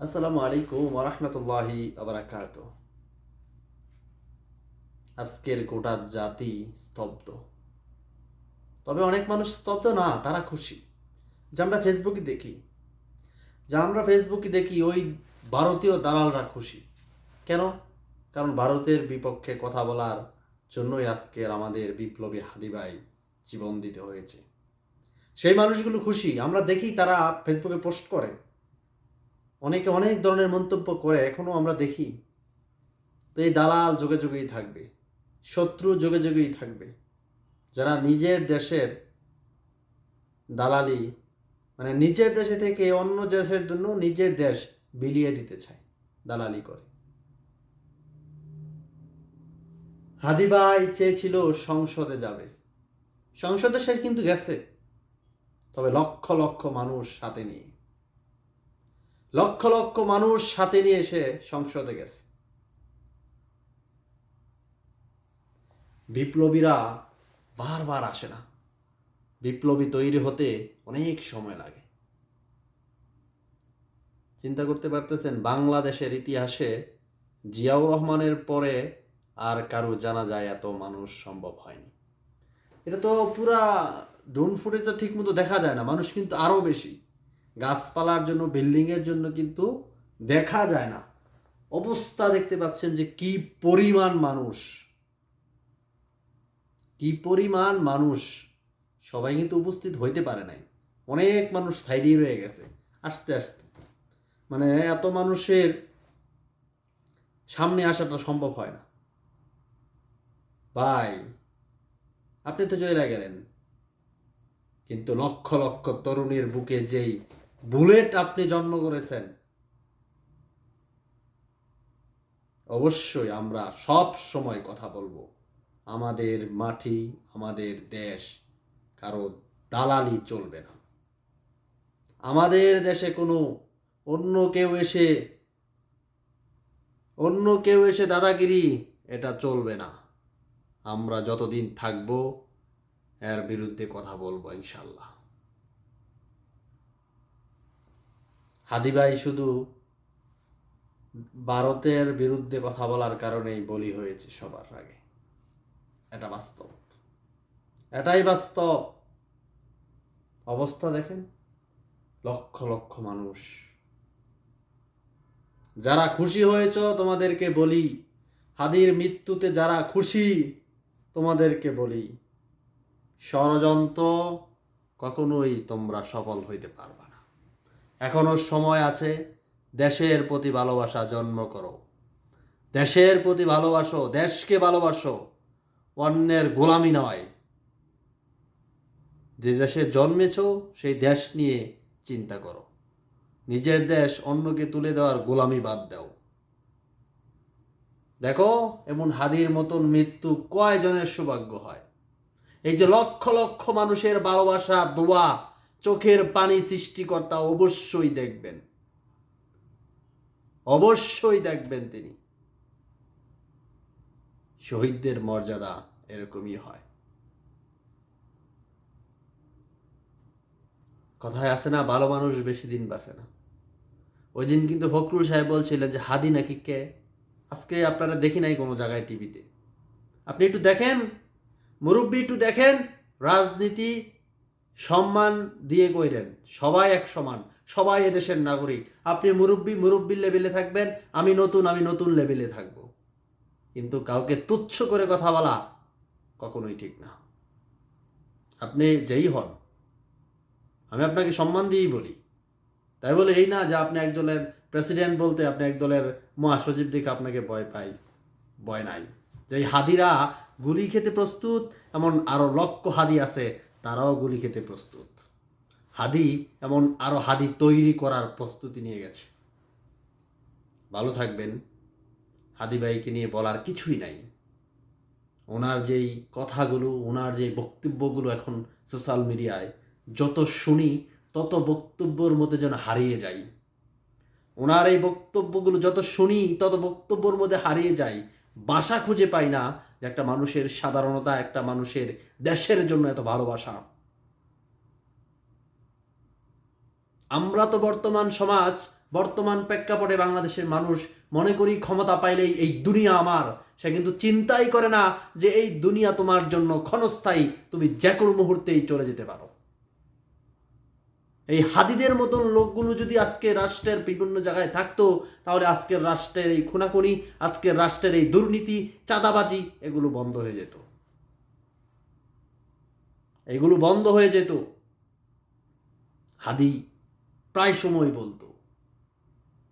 আসসালামু আলাইকুম ওরহমতুল্লাহি আবরাকাত আজকের গোটা জাতি স্তব্ধ। তবে অনেক মানুষ স্তব্ধ না, তারা খুশি। যে আমরা ফেসবুকে দেখি। যে আমরা ফেসবুকে দেখি, ওই ভারতীয় দালালরা খুশি। কেন? কারণ ভারতের বিপক্ষে কথা বলার জন্যই আজকের আমাদের বিপ্লবী হাদিবাই জীবন দিতে হয়েছে। সেই মানুষগুলো খুশি। আমরা দেখি তারা ফেসবুকে পোস্ট করে। অনেকে অনেক ধরনের মন্তব্য করে, এখনও আমরা দেখি। তো এই দালাল যুগে যুগেই থাকবে, শত্রু যুগে যুগেই থাকবে। যারা নিজের দেশের দালালি মানে নিজের দেশে থেকে অন্য দেশের জন্য নিজের দেশ বিলিয়ে দিতে চায়, দালালি করে। হাদিবাই চেয়েছিল সংসদে যাবে। সংসদে সে কিন্তু গেছে, তবে লক্ষ লক্ষ মানুষ সাথে নিয়ে। লক্ষ লক্ষ মানুষ সাথে নিয়ে এসে সংসদে গেছে। বিপ্লবীরা বারবার আসে না। বিপ্লবী তৈরি হতে অনেক সময় লাগে। চিন্তা করতে পারতেছেন, বাংলাদেশের ইতিহাসে জিয়াউর রহমানের পরে আর কারও জানা যায় এত মানুষ সম্ভব হয়নি। এটা তো পুরা ড্রোন ফুটেজে ঠিক মতো দেখা যায় না, মানুষ কিন্তু আরও বেশি। গাছপালার জন্য, বিল্ডিংয়ের জন্য কিন্তু দেখা যায় না। অবস্থা দেখতে পাচ্ছেন যে কি পরিমাণ মানুষ। কি পরিমাণ মানুষ। সবাই কিন্তু উপস্থিত হইতে পারে নাই। অনেক মানুষ সাইডেই রয়ে গেছে, আস্তে আস্তে। মানে এত মানুষের সামনে আসাটা সম্ভব হয় না। ভাই, আপনি তো জয়লা গেলেন। কিন্তু লক্ষ লক্ষ তরুণীর বুকে যেই বুলেট আপনি জন্ম করেছেন। অবশ্যই আমরা সব সময় কথা বলব। আমাদের মাটি, আমাদের দেশ কারও দালালি চলবে না। আমাদের দেশে কোনো অন্য কেউ এসে, অন্য কেউ এসে দাদাগিরি, এটা চলবে না। আমরা যতদিন থাকব, এর বিরুদ্ধে কথা বলব ইনশাল্লাহ। হাদিবাই শুধু ভারতের বিরুদ্ধে কথা বলার কারণেই বলি হয়েছে সবার আগে। এটা বাস্তব। এটাই বাস্তব। অবস্থা দেখেন, লক্ষ লক্ষ মানুষ। যারা খুশি হয়েছ, তোমাদেরকে বলি। হাদির মৃত্যুতে যারা খুশি, তোমাদেরকে বলি। ষড়যন্ত্র কখনোই তোমরা সফল হইতে পারবে এখনও সময় আছে, দেশের প্রতি ভালোবাসা জন্ম করো। দেশের প্রতি ভালোবাসো, দেশকে ভালোবাসো, অন্যের গোলামি নয়। যে দেশে জন্মেছ, সেই দেশ নিয়ে চিন্তা করো। নিজের দেশ অন্যকে তুলে দেওয়ার গোলামি বাদ দাও। দেখো, এমন হাদির মতন মৃত্যু কয়জনের সৌভাগ্য হয়? এই যে লক্ষ লক্ষ মানুষের ভালোবাসা, দোয়া চোখের পানি সৃষ্টিকর্তা অবশ্যই দেখবেন। অবশ্যই দেখবেন তিনি। শহীদদের মর্যাদা এরকমই হয়। কথায় আছে না, ভালো মানুষ বেশি দিন বাঁচে না। ওই দিন কিন্তু ফখরুল সাহেব বলছিলেন যে, হাদি নাকি কে? আজকে আপনারা দেখি নাই কোনো জায়গায় টিভিতে। আপনি একটু দেখেন, মুরব্বী একটু দেখেন, রাজনীতি সম্মান দিয়ে কইরেন, সবাই এক সমান, সবাই এদেশের নাগরিক। আপনি মুরব্বী, মুরব্বীর লেভেলে থাকবেন, আমি নতুন আমি নতুন লেভেলে থাকব। কিন্তু কাউকে তুচ্ছ করে কথা বলা কখনোই ঠিক না। আপনি যেই হন, আমি আপনাকে সম্মান দিয়েই বলি। তাই বলে এই না যে আপনি এক দলের প্রেসিডেন্ট বলতে আপনি এক দলের মহাসচিব দেখে আপনাকে ভয় পাই, ভয় নাই। যে হাদিরা গুলি খেতে প্রস্তুত, এমন আরও লক্ষ হাদি আছে তারাও গুলি খেতে প্রস্তুত। হাদি এমন আরও হাদি তৈরি করার প্রস্তুতি নিয়ে গেছে। ভালো থাকবেন। হাদি ভাইকে নিয়ে বলার কিছুই নাই। ওনার যেই কথাগুলো, ওনার যে বক্তব্যগুলো এখন সোশ্যাল মিডিয়ায় যত শুনি, তত বক্তব্যর মধ্যে যেন হারিয়ে যাই। ওনার এই বক্তব্যগুলো যত শুনি, তত বক্তব্যর মধ্যে হারিয়ে যাই। বাসা খুঁজে পাই না যে একটা মানুষের সাধারণতা, একটা মানুষের দেশের জন্য এত ভালোবাসা। আমরা তো বর্তমান সমাজ, বর্তমান প্রেক্ষাপটে বাংলাদেশের মানুষ, মনে করি ক্ষমতা পাইলেই এই দুনিয়া আমার। সে কিন্তু চিন্তাই করে না যে এই দুনিয়া তোমার জন্য ক্ষণস্থায়ী, তুমি যে কোনো মুহূর্তেই চলে যেতে পারো। এই হাদিদের মতন লোকগুলো যদি আজকে রাষ্ট্রের বিভিন্ন জায়গায় থাকতো, তাহলে আজকের রাষ্ট্রের এই খুনাখুনি, আজকের রাষ্ট্রের এই দুর্নীতি, চাঁদাবাজি, এগুলো বন্ধ হয়ে যেত। এগুলো বন্ধ হয়ে যেত। হাদি প্রায় সময় বলতো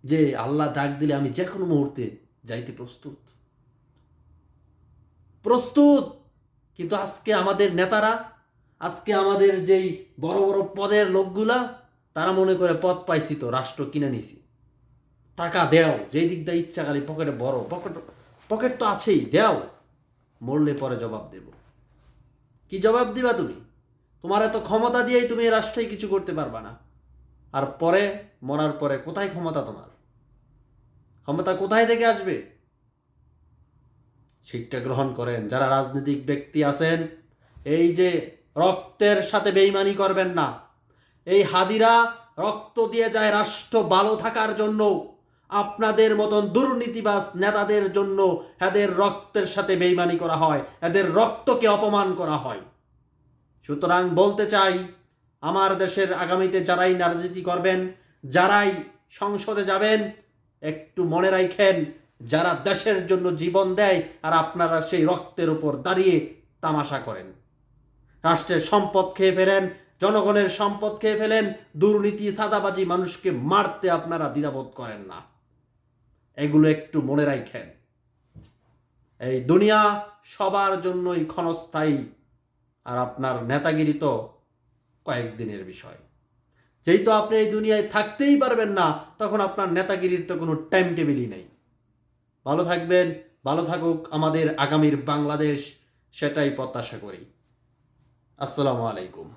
যে, আল্লাহ ডাক দিলে আমি যে কোনো মুহূর্তে যাইতে প্রস্তুত। প্রস্তুত! কিন্তু আজকে আমাদের নেতারা আজকে আমাদের যেই বড় বড় পদের লোকগুলা, তারা মনে করে পদ পাইছি তো, রাষ্ট্র কিনে নিছি। টাকা দেও, যেই দিক দিয়ে ইচ্ছা খালি পকেটে বড় পকেট পকেট তো আছেই, দেও। মরলে পরে জবাব দেব। কি জবাব দিবা তুমি? তোমার এত ক্ষমতা দিয়েই তুমি এই রাষ্ট্রে কিছু করতে পারবা না। আর পরে, মরার পরে কোথায় ক্ষমতা তোমার? ক্ষমতা কোথায় থেকে আসবে? শিক্ষা গ্রহণ করেন। যারা রাজনৈতিক ব্যক্তি আছেন, এই যে রক্তের সাথে বেইমানি করবেন না। এই হাদিরা রক্ত দিয়ে যায় রাষ্ট্র ভালো থাকার জন্য, আপনাদের মতন দুর্নীতিবাস নেতাদের জন্য এদের রক্তের সাথে বেইমানি করা হয়, এদের রক্তকে অপমান করা হয়। সুতরাং বলতে চাই, আমার দেশের আগামীতে যারাই রাজনীতি করবেন, যারাই সংসদে যাবেন, একটু মনে রাখেন, যারা দেশের জন্য জীবন দেয় আর আপনারা সেই রক্তের উপর দাঁড়িয়ে তামাশা করেন। রাষ্ট্রের সম্পদ খেয়ে ফেলেন, জনগণের সম্পদ খেয়ে ফেলেন, দুর্নীতি, সাদাবাজি মানুষকে মারতে আপনারা দ্বিধাবোধ করেন না। এগুলো একটু মনে রাখেন। এই দুনিয়া সবার জন্যই ক্ষণস্থায়ী, আর আপনার নেতাগিরি তো কয়েকদিনের বিষয়। যেহেতু আপনি এই দুনিয়ায় থাকতেই পারবেন না, তখন আপনার নেতাগিরির তো কোনো টাইম টেবিলই নেই। ভালো থাকবেন, ভালো থাকুক আমাদের আগামীর বাংলাদেশ, সেটাই প্রত্যাশা করি। আসসালামু আলাইকুম।